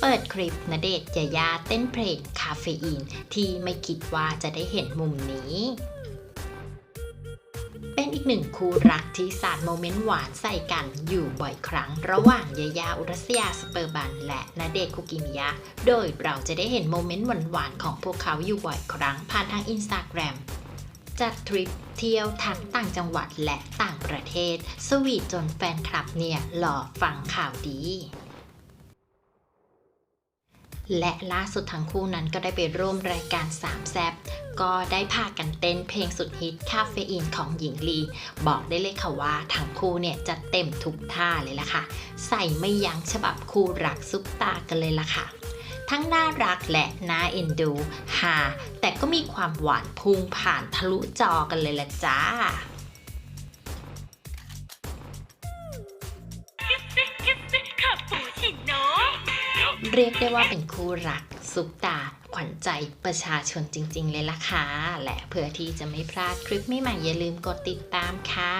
เปิดคลิปณเดชน์ยายาเต้นเพลงคาเฟอีน ที่ไม่คิดว่าจะได้เห็นมุมนี้ เป็นอีกหนึ่งคู่รักที่สาดโมเมนต์หวานใส่กันอยู่บ่อยครั้ง ระหว่างยายาอุรัสยาสเปอร์บัน และณเดชคุกิมิยะ โดยเราจะได้เห็นโมเมนต์หวานๆของพวกเขาอยู่บ่อยครั้ง ผ่านทางอินสตาแกรมจัดทริปเที่ยวทั้งต่างจังหวัดและต่างประเทศ สวีทจนแฟนคลับเนี่ยหล่อฟังข่าวดี และล่าสุดทั้งคู่นั้นก็ได้ไปร่วมรายการสามแซบก็ได้พากันเต้นเพลงสุดฮิตคาเฟอีนของหญิงลี บอกได้เลยค่ะว่าทั้งคู่เนี่ยจะเต็มทุกท่าเลยล่ะค่ะ ใส่ไม่ยั้งฉบับคู่รักซุปตากันเลยล่ะค่ะ ทั้งน่ารักและน่าเอ็นดูฮาแต่ก็มีความหวานพุ่งผ่านทะลุจอกันเลยละจ้า เรียกได้ว่าเป็นคู่รักซุปตา ขวัญใจประชาชนจริง ๆ เลยล่ะค่ะ และเพื่อที่จะไม่พลาดคลิปใหม่ๆอย่าลืมกดติดตามค่ะ